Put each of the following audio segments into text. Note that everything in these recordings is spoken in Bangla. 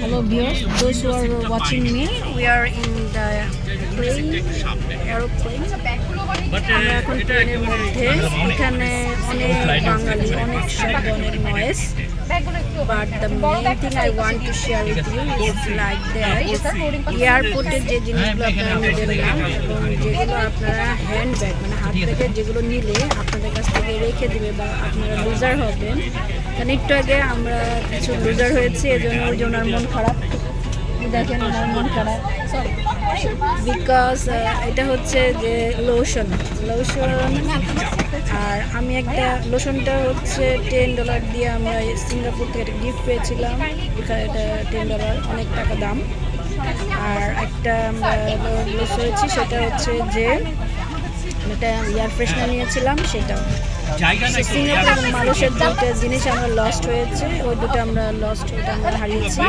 Hello viewers, those who are watching me, we are in the plane, aeroplane. আমরা এখন প্লেনের মধ্যে এখানে অনেক বাঙালি অনেক সব ধরনের noise but the main thing I want to share with you is like that এয়ারপোর্টের যে জিনিসগুলো আপনারা নেবেন না এবং যেগুলো আপনারা হ্যান্ড ব্যাগ মানে হাত ব্যাগের যেগুলো নিলে আপনাদের কাছ থেকে রেখে দেবে বা আপনারা লুজার হবেন। কারণ একটু আগে আমরা কিছু লুজার হয়েছি এজন্য ওই জন্য মন খারাপ। দেখেন ওনার মন খারাপ। বিকজ এটা হচ্ছে যে লোশন লোশন আর আমি একটা লোশনটা হচ্ছে টেন ডলার দিয়ে আমরা সিঙ্গাপুর থেকে একটা গিফট পেয়েছিলাম। এখানে এটা টেন ডলার অনেক টাকা দাম। আর একটা আমরা লোস হয়েছি সেটা হচ্ছে যে এটা এয়ার ফ্রেশনার নিয়েছিলাম, সেটাও। সিঙ্গাপুর এবং মালয়েশিয়ার দুটো জিনিস আমরা লস্ট হয়েছে ওই দুটো আমরা লস্ট ওটা আমরা হারিয়েছি।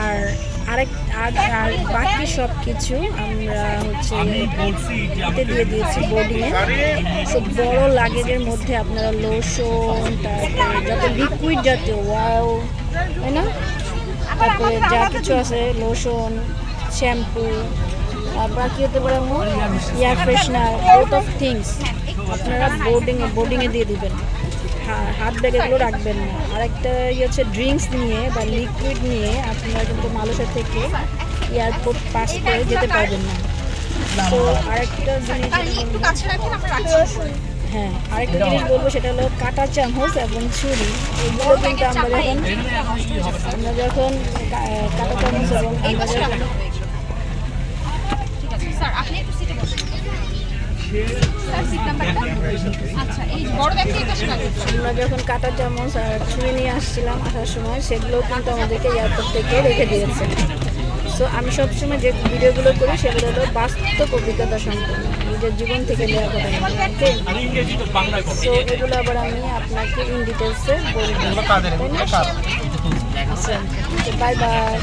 আর আরেক আর আর বাকি সব কিছু আমরা হচ্ছে এতে দিয়ে দিয়েছি বোর্ডিংয়ে সো বড় লাগেজের মধ্যে আপনারা লোশন তারপরে যত লিকুইড জাতীয় ওয়াও তাই না? তারপরে যা কিছু আছে লোশন শ্যাম্পু তারপর কি হতে পারে air freshener both of things আপনারা বোর্ডিংয়ে বোর্ডিংয়ে দিয়ে দিবেন। হাত ব্যাগ এগুলো রাখবেন না। আরেকটা ইয়ে হচ্ছে ড্রিঙ্কস নিয়ে বা লিকুইড নিয়ে আপনারা কিন্তু মালয়েশিয়া থেকে এয়ারপোর্ট পাস করে যেতে পারবেন না। তো আরেকটা জিনিস হ্যাঁ আরেকটা জিনিস বলব সেটা হলো কাটা চামচ এবং ছুরি। এগুলো কিন্তু আমরা যখন আমরা যখন কাটা চামচ এবং আমরা যখন আমরা যখন কাটা চামচ আর ছুরি নিয়ে আসছিলাম আসার সময় সেগুলো কিন্তু আমাদেরকে এয়ারপোর্ট থেকে রেখে দিয়েছে। সো আমি সবসময় যে ভিডিওগুলো করি সেগুলো হলো বাস্তব অভিজ্ঞতা সম্পন্ন। নিজের জীবন থেকে নেওয়া কথা ওকে সো এগুলো আবার আমি আপনাকে ইন ডিটেলসে বলব আচ্ছা বাই বাই